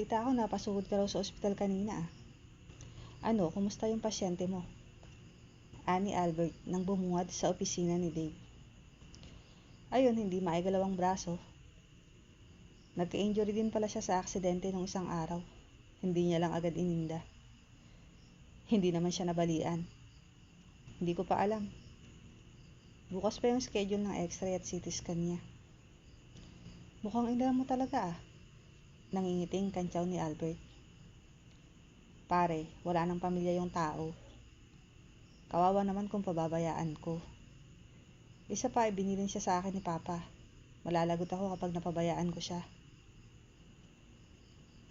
Balita ko na pasugod ka raw sa ospital kanina ah. Ano, kumusta yung pasyente mo? Ani Albert nang bumungad sa opisina ni Dave. Ayun, hindi maigalaw ang braso. Nagka-injury din pala siya sa aksidente nung isang araw. Hindi niya lang agad ininda. Hindi naman siya nabalian. Hindi ko pa alam. Bukas pa yung schedule ng x-ray at CT scan niya. Mukhang inala mo talaga ah. Nangingiting kantsaw ni Albert. Pare, wala nang pamilya yung tao. Kawawa naman kung pababayaan ko. Isa pa, ibinilin siya sa akin ni Papa. Malalagot ako kapag napabayaan ko siya.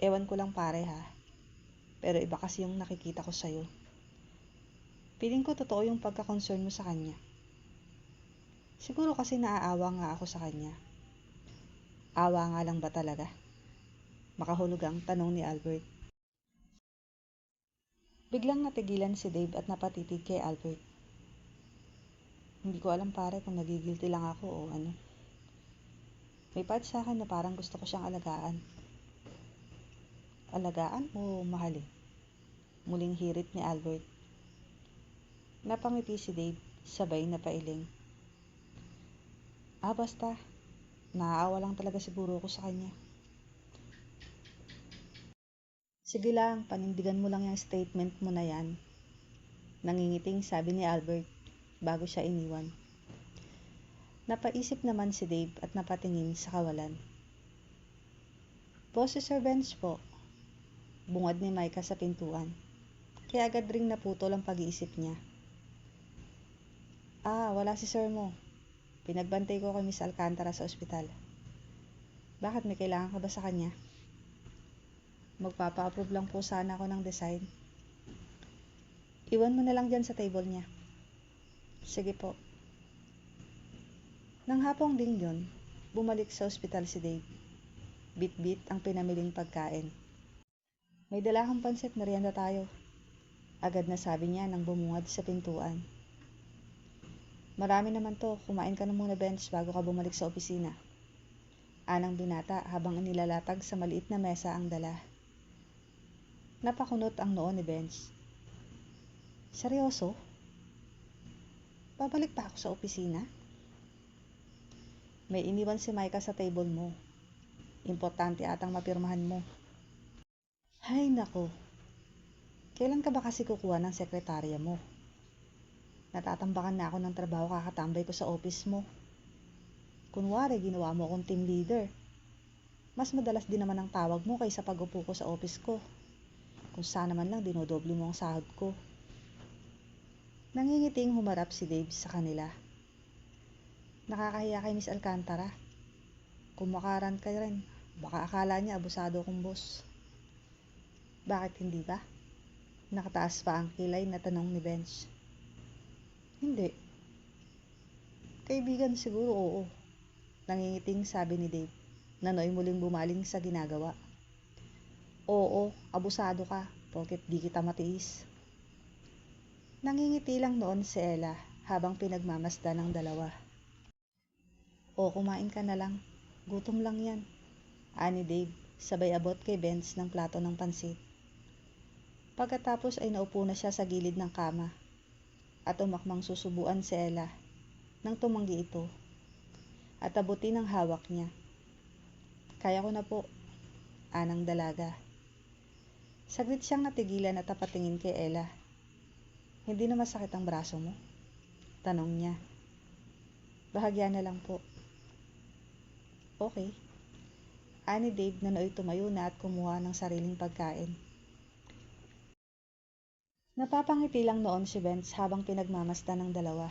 Ewan ko lang pare ha. Pero iba kasi yung nakikita ko sa'yo. Piling ko totoo yung pagka-concern mo sa kanya. Siguro kasi naaawa nga ako sa kanya. Awa nga lang ba talaga? Makahulog ang tanong ni Albert. Biglang natigilan si Dave at napatitig kay Albert. Hindi ko alam pare kung nagigilty lang ako o ano. May part sa akin na parang gusto ko siyang alagaan. Alagaan o mahalin? Muling hirit ni Albert. Napangiti si Dave, sabay na pailing. Ah, basta. Naaawa lang talaga siguro ako sa kanya. Sige lang, panindigan mo lang yung statement mo na yan. Nangingiting sabi ni Albert bago siya iniwan. Napaisip naman si Dave at napatingin sa kawalan. Boss, si Sir Benz po. Bungad ni Micah sa pintuan. Kaya agad ring naputol ang pag-iisip niya. Ah, wala si Sir mo. Pinagbantay ko kay Miss Alcantara sa ospital. Bakit may kailangan ka ba sa kanya? Magpapa-approve lang po sana ako ng design. Iwan mo na lang dyan sa table niya. Sige po. Nang hapong ding yun, bumalik sa ospital si Dave. Bit-bit ang pinamiling pagkain. May dala kang pansit, merienda tayo. Agad na sabi niya nang bumungad sa pintuan. Marami naman to, kumain ka na muna bench bago ka bumalik sa opisina. Anang binata habang inilalatag sa maliit na mesa ang dala. Napakunot ang noo ni Benz. Seryoso? Babalik pa ako sa opisina? May iniwan si Micah sa table mo. Importante atang mapirmahan mo. Hay nako. Kailan ka ba kasi kukuha ng sekretarya mo? Natatambakan na ako ng trabaho kakatambay ko sa office mo. Kunwari, ginawa mo akong team leader. Mas madalas din naman ang tawag mo kaysa pag-upo ko sa office ko. Kung sana man lang dinodoble mo ang sahod ko. Nangingiting humarap si Dave sa kanila. Nakakahiya kay Miss Alcantara. Kumakaran ka rin. Baka akala niya abusado kong boss. Bakit hindi ba? Nakataas pa ang kilay na tanong ni Bench. Hindi. Kaibigan siguro oo. Nangingiting sabi ni Dave. Nanoy muling bumaling sa ginagawa. Oo, abusado ka, porket di kita matiis. Nangingiti lang noon si Ella habang pinagmamasda ng dalawa. O, kumain ka na lang. Gutom lang yan. Ani Dave, sabay abot kay Benz ng plato ng pansit. Pagkatapos ay naupo na siya sa gilid ng kama at umakmang susubuan si Ella nang tumanggi ito at abutin ang hawak niya. Kaya ko na po, anang dalaga. Saglit siyang natigilan at tapatingin kay Ella. Hindi na masakit ang braso mo? Tanong niya. Bahagya na lang po. Okay. Ani Dave na nooy tumayo na at kumuha ng sariling pagkain. Napapangiti lang noon si Benz habang pinagmamasda ng dalawa.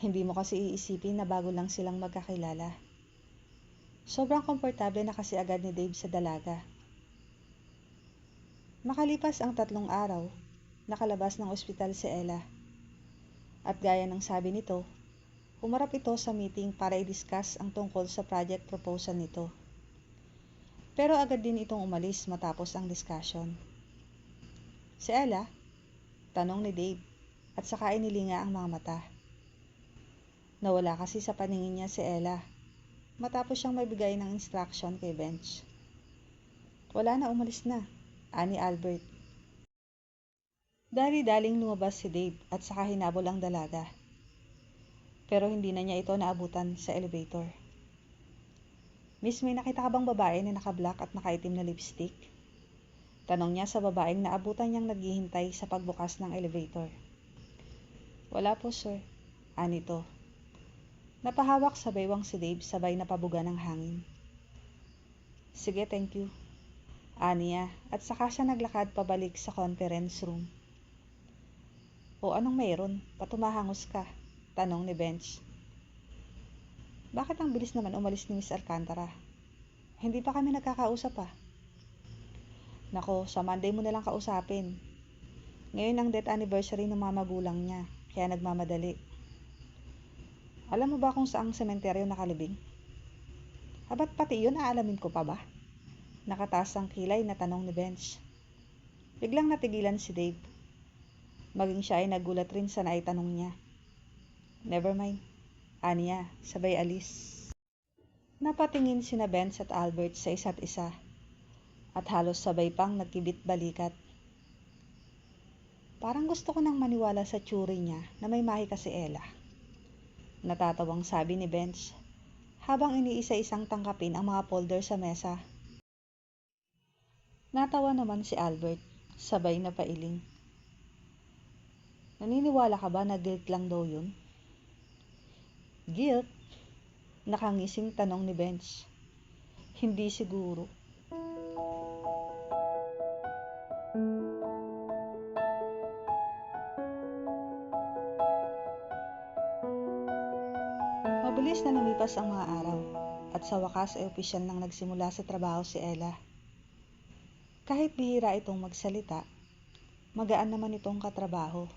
Hindi mo kasi iisipin na bago lang silang magkakilala. Sobrang komportable na kasi agad ni Dave sa dalaga. Makalipas ang tatlong araw, nakalabas ng ospital si Ella. At gaya ng sabi nito, humarap ito sa meeting para i-discuss ang tungkol sa project proposal nito. Pero agad din itong umalis matapos ang discussion. Si Ella, tanong ni Dave, at saka inilinga ang mga mata. Nawala kasi sa paningin niya si Ella, matapos siyang magbigay ng instruction kay Bench. Wala na, umalis na. Ani Albert. Dali-daling lumabas si Dave at saka hinabol ang dalaga. Pero hindi na niya ito naabutan sa elevator. Miss, may nakita ka bang babae na naka-black at nakaitim na lipstick? Tanong niya sa babaeng naabutan niyang naghihintay sa pagbukas ng elevator. Wala po, sir. Anito. Napahawak sa baywang si Dave sabay napabuga ng hangin. Sige, thank you. Aniya, at saka siya naglakad pabalik sa conference room. O anong mayroon? Patumahangos ka? Tanong ni Bench. Bakit ang bilis naman umalis ni Miss Alcantara? Hindi pa kami nagkakausap pa. Nako, sa Monday mo na lang kausapin. Ngayon ang death anniversary ng mga magulang niya, kaya nagmamadali. Alam mo ba kung saang sementeryo nakalibing? Habat pati yun aalamin ko pa ba? Nakataas ang kilay na tanong ni Bench. Biglang natigilan si Dave. Maging siya ay nagulat rin sa naitanong niya. Never mind. Aniya, sabay alis. Napatingin sina Benz at Albert sa isa't isa at halos sabay pang nagkibit balikat. Parang gusto ko nang maniwala sa tsuri niya na may mahika si Ella. Natatawang sabi ni Benz habang iniisa-isang tangkapin ang mga folder sa mesa. Natawa naman si Albert, sabay na pailing. Naniniwala ka ba na guilt lang daw yun? Guilt? Nakangising tanong ni Bench. Hindi siguro. Mabilis na lumipas ang mga araw at sa wakas ay opisyal nang nagsimula sa trabaho si Ella. Kahit bihira itong magsalita, magaan naman itong katrabaho.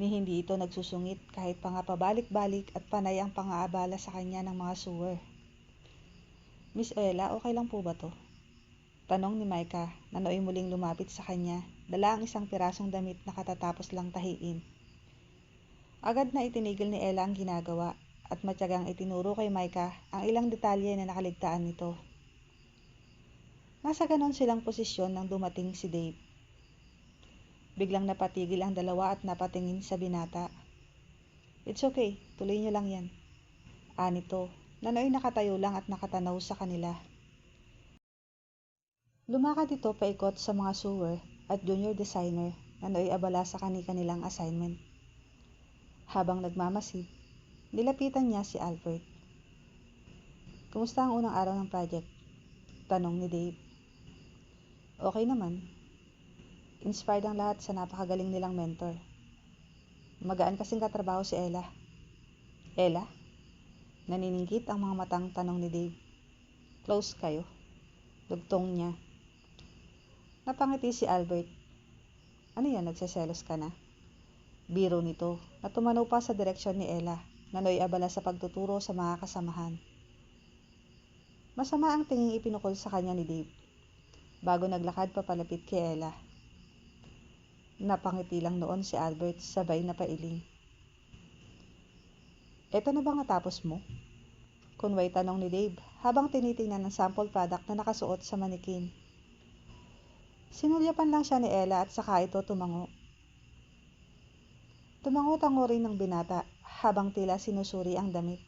Ni hindi ito nagsusungit kahit pa nga pabalik-balik at panay ang pangaabala sa kanya ng mga sewer. Miss Ella, okay lang po ba to? Tanong ni Micah na nooy muling lumapit sa kanya, dala ang isang pirasong damit na katatapos lang tahiin. Agad na itinigil ni Ella ang ginagawa at matyagang itinuro kay Micah ang ilang detalye na nakaligtaan nito. Nasa ganon silang posisyon nang dumating si Dave. Biglang napatigil ang dalawa at napatingin sa binata. It's okay, tuloy niyo lang yan. Anito, nanoy nakatayo lang at nakatanaw sa kanila. Lumakad ito paikot sa mga sewer at junior designer na nooy abala sa kani-kanilang assignment. Habang nagmamasid, nilapitan niya si Albert. Kumusta ang unang araw ng project? Tanong ni Dave. Okay naman. Inspired ang lahat sa napakagaling nilang mentor. Magaan kasing katrabaho si Ella. Ella? Naniningkit ang mga matang tanong ni Dave. Close kayo. Dugtong niya. Napangiti si Albert. Ano yan, nagseselos ka na? Biro nito, na tumanaw pa sa direksyon ni Ella, na abala sa pagtuturo sa mga kasamahan. Masama ang tinging ipinukol sa kanya ni Dave, bago naglakad papalapit kay Ella. Napangiti lang noon si Albert sabay na pailing. Eto na ba nga tapos mo? Kunway tanong ni Dave habang tinitingnan ang sample product na nakasuot sa manikin. Sinulyapan lang siya ni Ella at saka ito tumango. Tumango-tango rin ng binata habang tila sinusuri ang damit.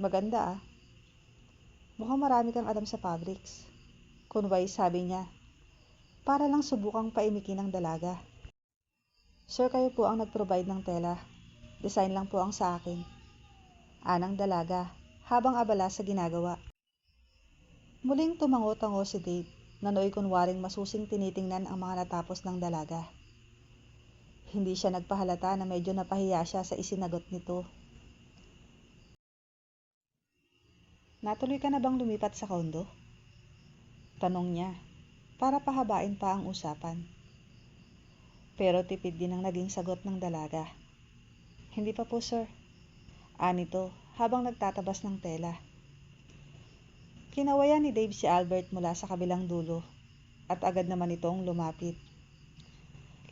Maganda ah. Mukhang marami kang alam sa fabrics. Kunway sabi niya, para lang subukang paimikin ang dalaga. Sir, kayo po ang nag-provide ng tela. Design lang po ang sa akin. Anang dalaga, habang abala sa ginagawa. Muling tumango-tango si Dave, na nooy kunwaring masusing tinitingnan ang mga natapos ng dalaga. Hindi siya nagpahalata na medyo napahiya siya sa isinagot nito. Natuloy ka na bang lumipat sa kondo? Tanong niya, para pahabain pa ang usapan. Pero tipid din ang naging sagot ng dalaga. Hindi pa po, sir. Anito, habang nagtatabas ng tela. Kinawayan ni Dave si Albert mula sa kabilang dulo at agad naman itong lumapit.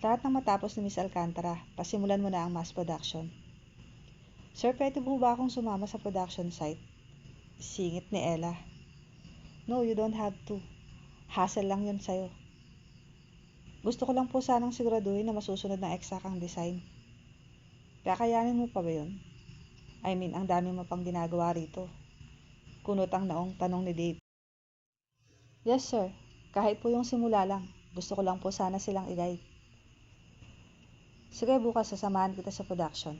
Lahat ng matapos ni Miss Alcantara, pasimulan mo na ang mass production. Sir, pwede po ba akong sumama sa production site? Singit ni Ella. No, you don't have to. Hassle lang yun sa'yo. Gusto ko lang po sanang siguraduhin na masusunod ng exact ang design. Kakayanin mo pa ba yun? I mean, ang dami mo pang ginagawa rito. Kunot ang naong tanong ni Dave. Yes, sir. Kahit po yung simula lang. Gusto ko lang po sana silang i-guide. Sige, bukas sasamahan kita sa production.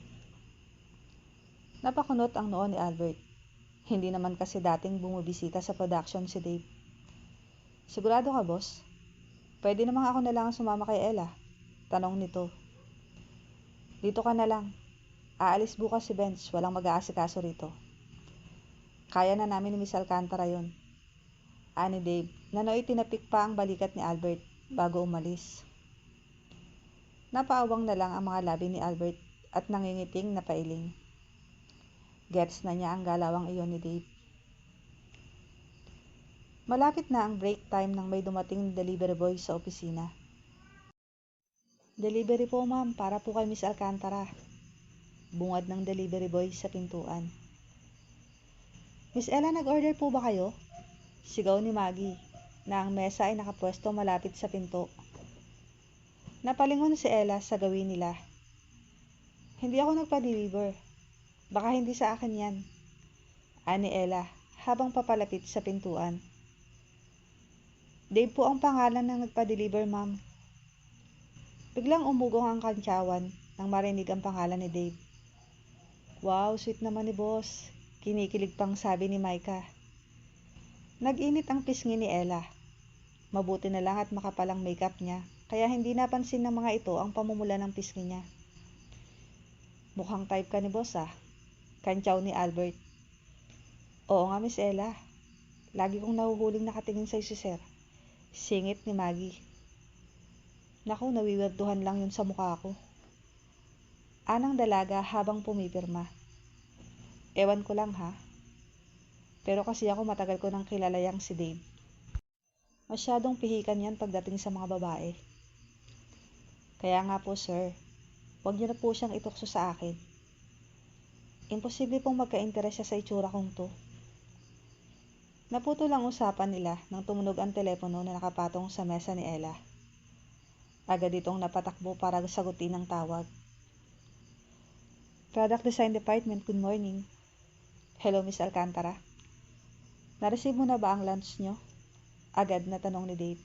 Napakunot ang noo ni Albert. Hindi naman kasi dating bumibisita sa production si Dave. Sigurado ka, boss? Pwede namang ako na lang ang sumama kay Ella. Tanong nito. Dito ka na lang. Aalis bukas si Benz. Walang mag-aasikaso rito. Kaya na namin ni Miss Alcantara yon. Ani Dave, na nooy tinapik pa ang balikat ni Albert bago umalis. Napaawang na lang ang mga labi ni Albert at nangingiting na pailing. Gets na niya ang galawang iyon ni Dave. Malapit na ang break time nang may dumating na delivery boy sa opisina. Delivery po ma'am, para po kay Miss Alcantara. Bungad ng delivery boy sa pintuan. Miss Ella, nag-order po ba kayo? Sigaw ni Maggie, na ang mesa ay nakapwesto malapit sa pinto. Napalingon si Ella sa gawin nila. Hindi ako nagpa-deliver. Baka hindi sa akin yan. Ani Ella, habang papalapit sa pintuan. Dave po ang pangalan ng nagpa-deliver, ma'am. Biglang umugong ang kantsawan nang marinig ang pangalan ni Dave. Wow, sweet naman ni boss. Kinikilig pang sabi ni Micah. Nag-init ang pisngi ni Ella. Mabuti na lang at makapalang makeup niya, kaya hindi napansin ng mga ito ang pamumula ng pisngi niya. Mukhang type ka ni boss ah. Kantsaw ni Albert. Oo nga, Miss Ella. Lagi kong nahuhuling nakatingin sa'yo si Sir. Singit ni Maggie. Naku, nawiwerduhan lang yun sa mukha ko. Anang dalaga habang pumipirma. Ewan ko lang ha. Pero kasi ako matagal ko nang kilala yang si Dave. Masyadong pihikan yan pagdating sa mga babae. Kaya nga po sir, huwag niyo na po siyang itukso sa akin. Imposible pong magka-interes siya sa itsura kong to. Naputo lang usapan nila nang tumunog ang telepono na nakapatong sa mesa ni Ella. Agad itong napatakbo para sagutin ang tawag. Product Design Department, good morning. Hello, Miss Alcantara. Nareceive mo na ba ang lunch nyo? Agad na tanong ni Dave.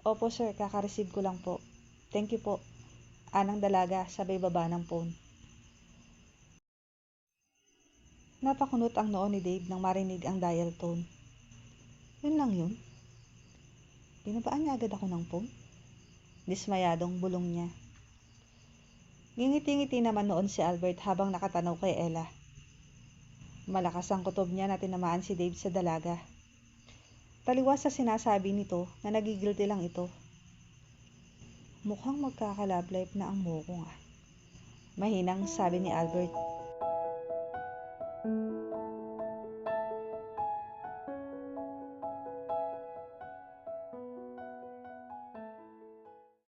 Opo sir, kaka-receive ko lang po. Thank you po. Anang dalaga sabay baba ng phone. Napakunot ang noo ni Dave nang marinig ang dial tone. Yun lang yun. Binabaan niya agad ako ng phone. Dismayadong bulong niya. Ngingiti-ngiti naman noon si Albert habang nakatanaw kay Ella. Malakas ang kutob niya na tinamaan si Dave sa dalaga. Taliwas sa sinasabi nito na nagigilty lang ito. Mukhang magkaka-love life na ang mukong ah. Mahinang sabi ni Albert